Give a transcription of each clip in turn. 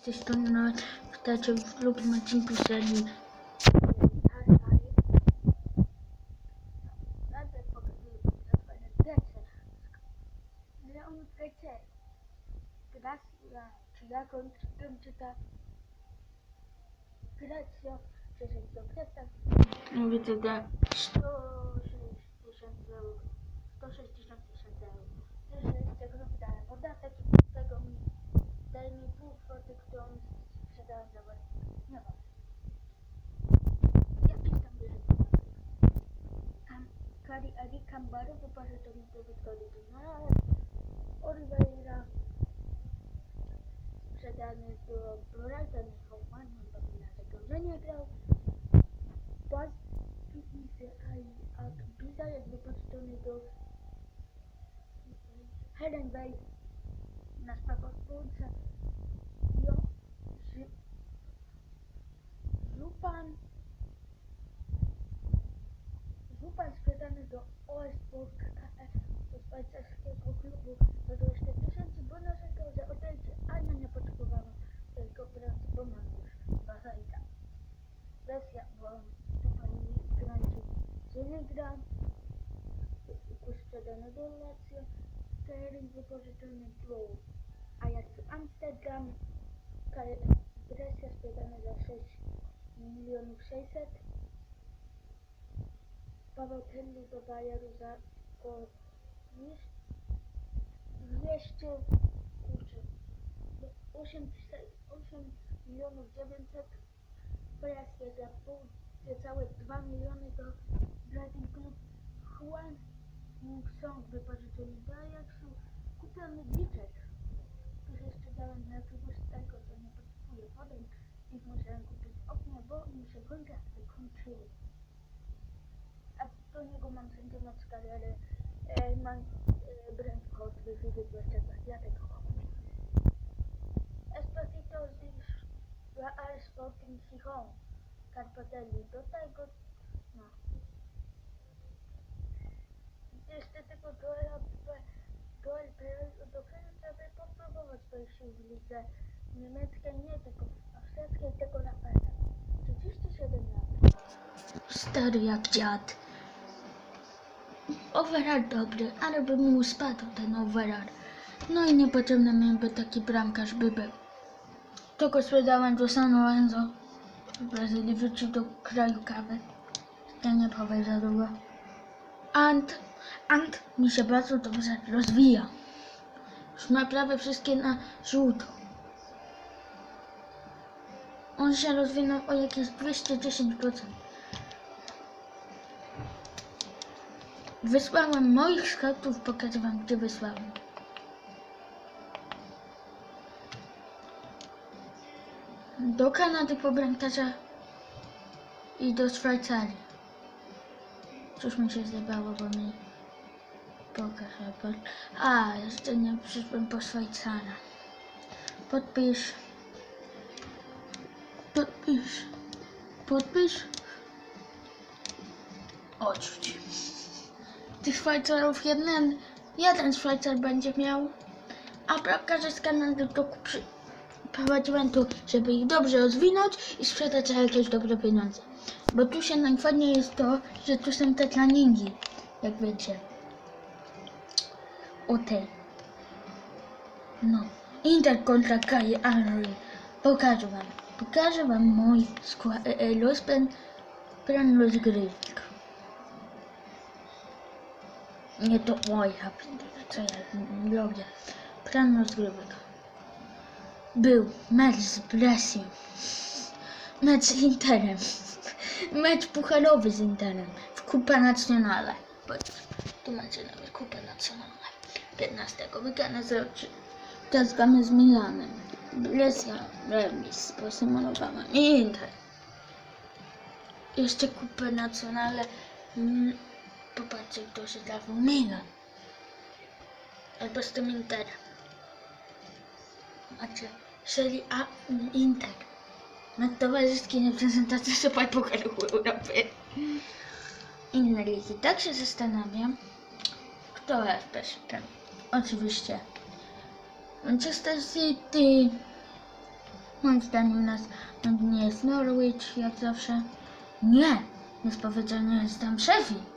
z tej strony na wtacie. Ale on wiecie, Gracja, czy jak on tam czyta? Gracja, czy że to Gracja? No widzę, da 106 tysięcy euro. 160 tysięcy euro. Też z tego wydałem podatek i tego mi daje mi pół kwoty, którą sprzedałem za własne. Nie ma. Jakiś tam bierze podatek. Kam, Kari Ali Kambaru wyparzy to mi do wytworzy. No ale Oliveira sprzedany do Brighton Hoffman, on pewnie dlatego, że nie grał. Baz a Biza jest wypożyczony do Helen Bay nasz KF do szwajcarskiego klubu za 20 tysięcy, bo narzekał, że odejdzie, Ania nie potrzebowała tego pracy, bo mam już Bazajka. Wersja, bo tutaj graniczy, że nie gra. Sprzedany do Lazio, Sterling wypożyczony do Ajaxu Amsterdam, Kal- Brescia sprzedany za 6 milionów 600, Paweł Tendy do Bayeru za o 200, kurczę, 8, 8 milionów 900, Brescia za pół, całe 2 miliony do Brighton Club Juan Song wypożyczyli do Ajaxu, kupiony Liczek. Już jeszcze dałem na jakiegoś tego, co nie potrzebuje potem i musiałem kupić okno, bo mi się kontrakty kończyły. Do niego mam sentyment z kariery e, mam e, Brentford wywiady 22, ja tego kupię. Esposito z Real Sporting Gijón, Carpatelli, do tego, no. Jeszcze tylko do do LPL, do końca by popróbować wejść w lidze niemieckiej, nie tylko w austriackiej, tylko na pewno. 37 lat. Stary jak dziad. Overall dobry, ale by mu spadł ten overall. No i niepotrzebny mi by taki bramkarz by był. Tylko sprzedałem do San Lorenzo w Brazylii, wrócił do kraju kawy. Ja nie powiem za długo. Ant, Ant mi się bardzo dobrze rozwija. Już ma prawie wszystkie na żółto. On się rozwinął o jakieś 210%. Wysłałem moich scoutów, pokażę wam gdzie wysłałem. Do Kanady po bramkarza i do Szwajcarii. Cóż mi się zjebało, bo mi pokażę. Po... A, jeszcze nie przyszłem po Szwajcara. Podpisz. Podpisz. Podpisz. Odrzuć. Tych Szwajcarów jeden, jeden Szwajcar będzie miał, a bramkarze z Kanady to przy... tu, żeby ich dobrze rozwinąć i sprzedać za jakieś dobre pieniądze. Bo tu się najfajniej jest to, że tu są te treningi, jak wiecie. O tej. No. Inter kontra Kai Henry. Pokażę wam. Pokażę wam mój skład. E, e, rozpęd. Plan. Nie to oj, happy, co ja robię. Plan rozgrywek. Był mecz z Brescią. Mecz z Interem. Mecz pucharowy z Interem w Kupa Nacjonale. Tu macie nawet Kupę Nacjonale. 15 wygrane 0-3. Teraz gramy z Milanem. Brescia remis posymulowała. I Inter. Jeszcze Kupę Nacjonale. Mm, Popatrzcie, kto się trafił. Milan. Albo z tym Interem. Macie Serie A Inter. Na towarzyskie reprezentacje Super Pucharu Europy. Inne ligi. Tak się zastanawiam, kto jest bezpieczny. Oczywiście Manchester City, Moim zdaniem nas nie jest Norwich, jak zawsze. Nie, jest powiedziane, jest tam Sheffield.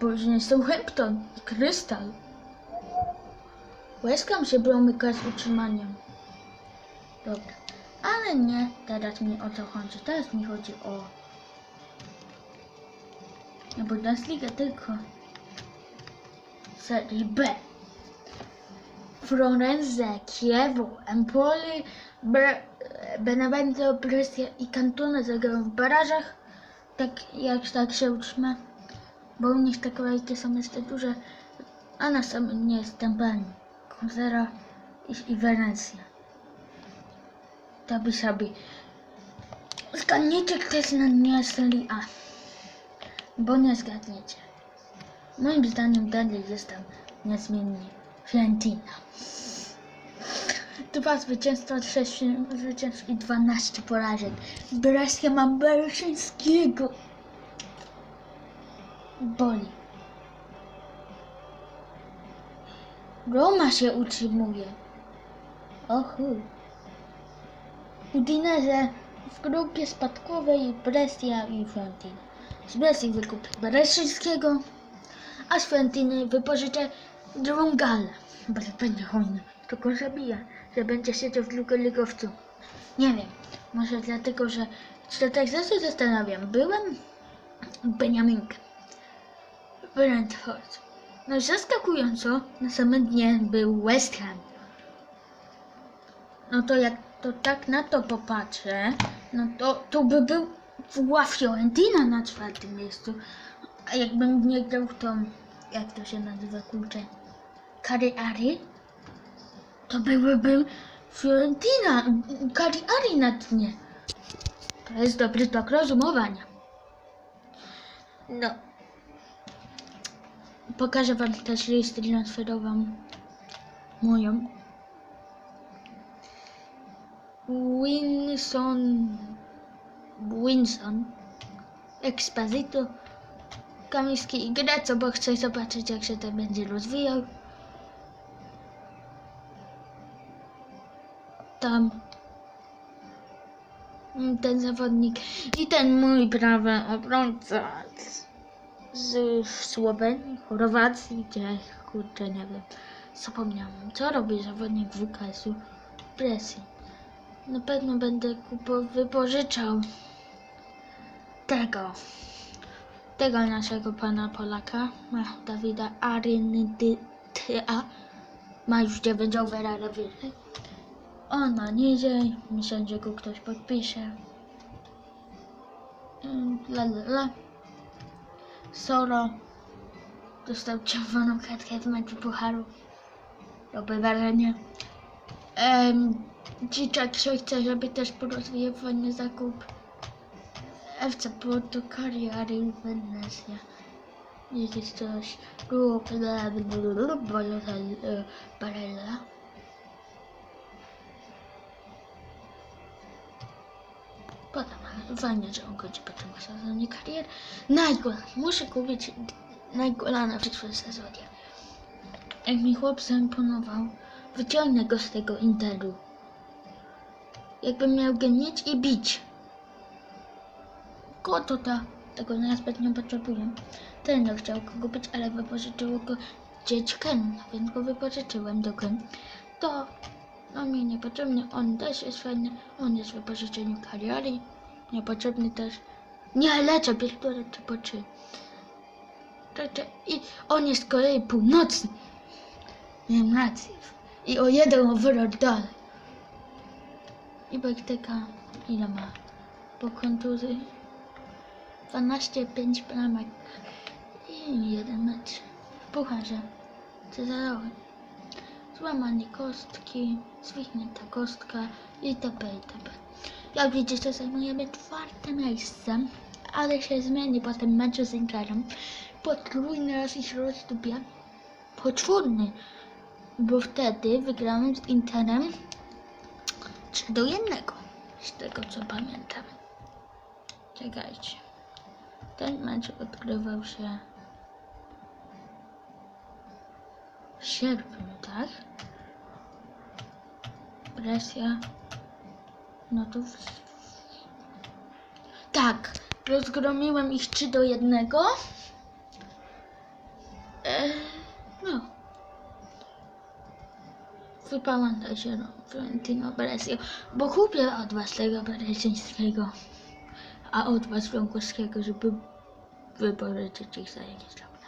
Później Southampton i Crystal. West Ham się bromyka z utrzymaniem. Dobra, ale nie, teraz mi o to chodzi. Teraz mi chodzi o... Nie Bundesliga, tylko Serie B. Florenze, Chievo, Empoli, Bre- Benevento, Brescia i Cantona zagrają w barażach. Tak jak tak się utrzyma. Bo u nich te kolejki są jeszcze duże, a na samym nie jest Tempani, Konzera i, i Wenecja. Tabi sabi. Zgadnijcie, kto jest na dnie Serie A. Bo nie zgadniecie. Moim zdaniem dalej jest tam niezmiennie Fiorentina. Dwa zwycięstwa, sześć zwycięstw i 12 porażek. Brescia ma Bereszyńskiego. Boli. Roma się utrzymuje. O chuj. Udinese w grupie spadkowej Brescia i Fiorentina. Z Bresci wykupię Bereszyńskiego, a z Fiorentiny wypożyczę Drungala. Bo to będzie hojny. Tylko zabija, że będzie siedział w drugoligowcu. Nie wiem, może dlatego, że się tak zawsze zastanawiam. Byłem Beniaminkiem. Brentford. No zaskakująco, na samym dnie był West Ham. No to jak to tak na to popatrzę, no to to by był była Fiorentina na czwartym miejscu. A jakbym nie grał tą, jak to się nazywa, kurczę, Kariary, to byłyby Fiorentina, Kariary na dnie. To jest dobry tok rozumowania. No. Pokażę wam też listę transferową moją. Winson Winson Exposito Kamiński i Greco, bo chcę zobaczyć jak się to będzie rozwijał. Tam mm, ten zawodnik i ten mój prawy obrońca z, Słowenii, Chorwacji, gdzie kurczę nie wiem, zapomniałem co robi zawodnik WKS-u presji. Na pewno będę kupo wypożyczał tego, tego naszego pana Polaka, Dawida Arynydyta, ma już 9 overalla wyżej. On ma niżej, myślę, że go ktoś podpisze. Mm, La la la. Soro dostał czerwoną kartkę w meczu Pucharu. Robię wrażenie. Um, Dziczak się chce, żeby też porozwijał fajny zakup. FC Porto, Cagliari, Venezia. Jest coś. Barella. Potem fajnie, że on kończy tym sezonie kariery. Najgolan. Muszę kupić Najgolana w przyszłym sezonie. Jak mi chłop zaimponował, wyciągnę go z tego Interu. Jakbym miał gnieć i bić. Koto ta, tego na zbyt potrzebuję. Ten no chciał go kupić, ale wypożyczyło go dzieckiem, więc go wypożyczyłem do Ken. To on mi niepotrzebny, on też jest fajny, on jest w wypożyczeniu kariery. Niepotrzebny też. Nie lecę, pierdolę czy po trzy. Czekaj, I on jest z Korei Północnej. Miałem rację. I o jeden overall dalej. I Bektyka ile ma? Po kontuzji 12, 5 bramek i jeden mecz w pucharze Cezarowy. Złamanie kostki, zwichnięta kostka itp. itp. Jak widzicie zajmujemy czwarte miejsce, ale się zmieni po tym meczu z Interem. Potrójny raz i się rozdupię. Poczwórny, bo wtedy wygrałem z Interem 3 do 1. Z tego co pamiętam. Czekajcie. Ten mecz odgrywał się w sierpniu, tak? Presja No to... Tak, rozgromiłem ich 3 do 1. E, no. Wypałam się no, Florentino Brescio, bo kupię od was tego Berezyńskiego, a od was Frąkowskiego, żeby wypożyczyć ich za jakieś drobne.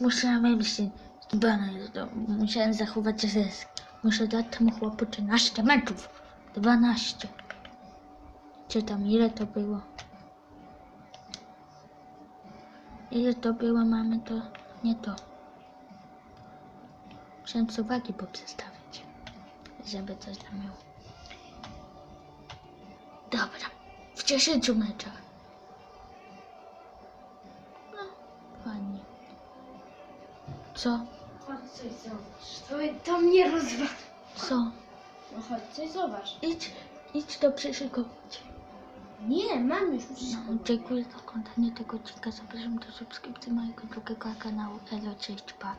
Musiałem się dbać, do- musiałem zachować zysk. Muszę dać temu chłopu 13 meczów. 12. Czy tam ile to było? Ile to było mamy, to nie to. Musiałem suwaki poprzestawić, żeby coś tam miał. Dobra, w 10 meczach. No, fajnie. Co? Chodź coś zobacz. To, to mnie rozwala. Co? No chodź coś zobacz. Idź, idź to przyszykować. Nie, mam już No, wszystko. dziękuję za oglądanie tego odcinka. Zapraszam do subskrypcji mojego drugiego kanału Elo Cześć Pa.